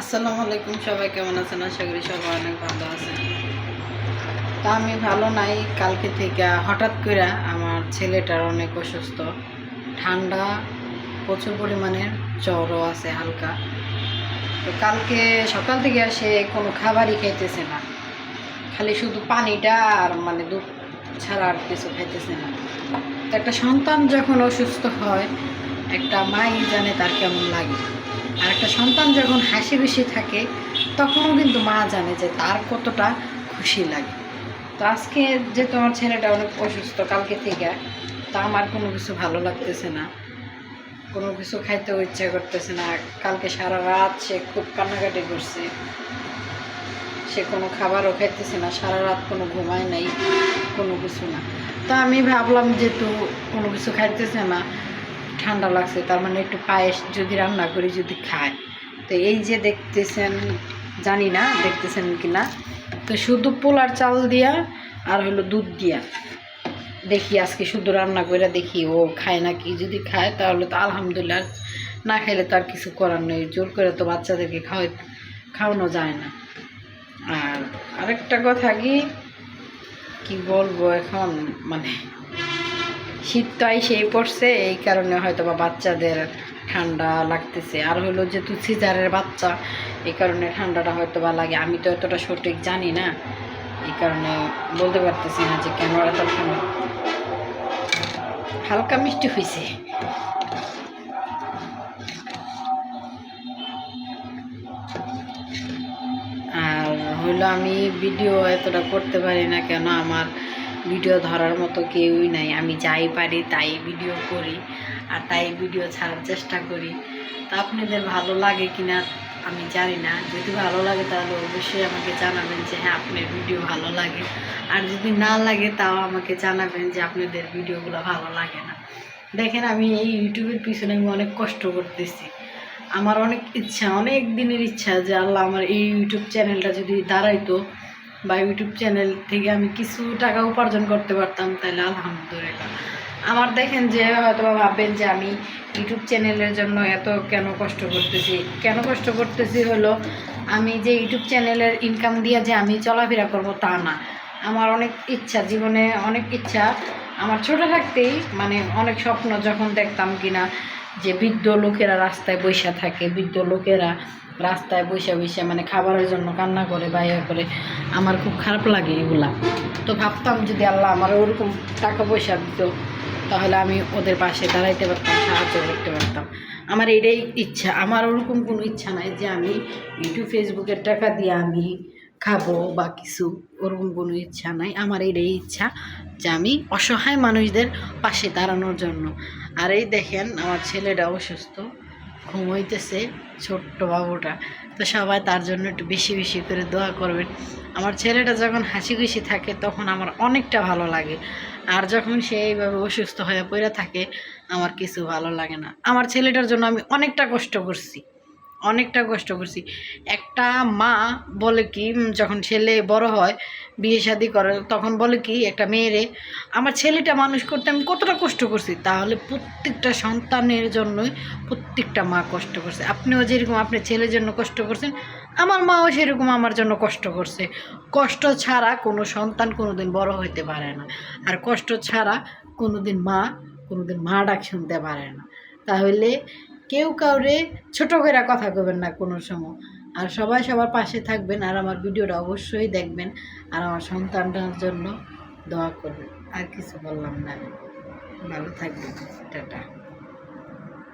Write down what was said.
আসসালামু আলাইকুম, সবাই কেমন আছেন? আশা করি সবাই অনেক ভালো আছেন। তা আমি ভালো নাই, কালকে থেকে হঠাৎ করে আমার ছেলেটার অনেক অসুস্থ। ঠান্ডা প্রচুর পরিমাণে জ্বরও আছে হালকা। তো কালকে সকাল থেকে সে কোনো খাবারই খাইতেছে না। খালি শুধু পানিটা আর মানে দুধ ছাড়া আর কিছু খাইতেছে না। তো একটা সন্তান যখন অসুস্থ হয়, একটা মাই জানে তার কেমন লাগে। আর একটা সন্তান যখন হাসি খুশি থাকে, তখনও কিন্তু মা জানে যে তার কতটা খুশি লাগে। তো আজকে যে তোমার ছেলেটা অনেক অসুস্থ, কালকে থেকে তা আমার কোনো কিছু ভালো লাগতেছে না। কোনো কিছু খাইতেও ইচ্ছা করতেছে না। কালকে সারা রাত সে খুব কান্নাকাটি করছে। সে কোনো খাবারও খাইতেছে না। সারা রাত কোনো ঘুমায় নাই, কোনো কিছু না। তা আমি ভাবলাম যে তো কোনো কিছু খাইতেছে না ঠান্ডা লাগছে, তার মানে একটু পায়েস যদি রান্না করি, যদি খায় তো এই যে দেখতেছেন, জানি না দেখতেছেন কি না তো শুধু পোলার চাল দিয়া আর হলো দুধ দিয়া। দেখি আজকে শুধু রান্না করে দেখি ও খায় নাকি, যদি খায় তাহলে তো আলহামদুলিল্লাহ, না খাইলে তো আর কিছু করার নেই, জোর করে তো বাচ্চাদেরকে খাওয়াই, খাওয়ানো যায় না। আর আরেকটা কথা কি কি বলব এখন মানে শীত তো সেই পড়ছে, এই কারণে হয়তো বা বাচ্চাদের ঠান্ডা লাগতেছে। আর হলো যেহেতু সিজারের বাচ্চা, এই কারণে ঠান্ডাটা হয়তো বা লাগে। আমি তো এতটা সঠিক জানি না, এই কারণে বলতে পারতেছি না যে কেন এত ঠান্ডা। হালকা মিষ্টি হয়েছে আর হইল আমি ভিডিও এতটা করতে পারি না কেন, আমার ভিডিও ধরার মতো কেউই নাই। আমি যাই পারি, তাই ভিডিও করি আর তাই ভিডিও ছাড়ার চেষ্টা করি। তা আপনাদের ভালো লাগে কিনা আমি জানি না। যদি ভালো লাগে তাহলে অবশ্যই আমাকে জানাবেন যে হ্যাঁ আপনার ভিডিও ভালো লাগে। আর যদি না লাগে তাও আমাকে জানাবেন যে আপনাদের ভিডিওগুলো ভালো লাগে না। দেখেন আমি এই ইউটিউবের পিছনে আমি অনেক কষ্ট করতেছি। আমার অনেক ইচ্ছা, অনেক দিনের ইচ্ছা যে আল্লাহ আমার এই ইউটিউব চ্যানেলটা যদি দাঁড়াইতো বা ইউটিউব চ্যানেল থেকে আমি কিছু টাকা উপার্জন করতে পারতাম, তাহলে আলহামদুলিল্লাহ। আমার দেখেন যে হয়তো ভাববেন যে আমি ইউটিউব চ্যানেলের জন্য এত কেন কষ্ট করতেছি? কেন কষ্ট করতেছি হলো, আমি যে ইউটিউব চ্যানেলের ইনকাম দিয়ে যে আমি চলাফেরা করব তা না। আমার অনেক ইচ্ছা, জীবনে অনেক ইচ্ছা। আমার ছোটো থাকতেই মানে অনেক স্বপ্ন যখন দেখতাম কিনা যে বৃদ্ধ লোকেরা রাস্তায় বসে থাকে, বৃদ্ধ লোকেরা রাস্তায় বসে বসে মানে খাবারের জন্য কান্না করে বা করে, আমার খুব খারাপ লাগে এগুলা। তো ভাবতাম যদি আল্লাহ আমার ওরকম টাকা পয়সা দিত, তাহলে আমি ওদের পাশে দাঁড়াইতে পারতাম, সাহায্য করতে পারতাম। আমার এটাই ইচ্ছা, আমার ওরকম কোনো ইচ্ছা নাই যে আমি ইউটিউব, ফেসবুকের টাকা দিয়ে আমি খাব বা কিছু, ওরকম কোনো ইচ্ছা নাই। আমার এটাই ইচ্ছা যে আমি অসহায় মানুষদের পাশে দাঁড়ানোর জন্য। আর এই দেখেন, আমার ছেলেটা অসুস্থ। ঘুমাইতেছে ছোট্ট বাবুটা। তো সবাই তার জন্য একটু বেশি বেশি করে দোয়া করবেন। আমার ছেলেটা যখন হাসি খুশি থাকে, তখন আমার অনেকটা ভালো লাগে। আর যখন সে এইভাবে অসুস্থ হয়ে পড়ে থাকে, আমার কিছু ভালো লাগে না। আমার ছেলেটার জন্য আমি অনেকটা কষ্ট করছি। অনেকটা কষ্ট করছি। একটা মা বলে কি যখন ছেলে বড় হয়, বিয়ে শাদি করে, তখন বলে কি একটা মেয়েরে আমার ছেলেটা মানুষ করতে আমি কতটা কষ্ট করছি? তাহলে প্রত্যেকটা সন্তানের জন্যই প্রত্যেকটা মা কষ্ট করছে। আপনিও যেরকম আপনার ছেলের জন্য কষ্ট করছেন, আমার মাও সেরকম আমার জন্য কষ্ট করছে। কষ্ট ছাড়া কোনো সন্তান কোনো দিন বড় হইতে পারে না। আর কষ্ট ছাড়া কোনো দিন মা কোনো দিন মা ডাক শুনতে পারে না। তাহলে কেউ কাউরে ছোট করে কথা কবেন না কোনো সময়। আর সবাই সবার পাশে থাকবেন আর আমার ভিডিওটা অবশ্যই দেখবেন আর আমার সন্তানটার জন্য দোয়া করবেন। আর কিছু বললাম না। ভালো থাকবেন। টাটা।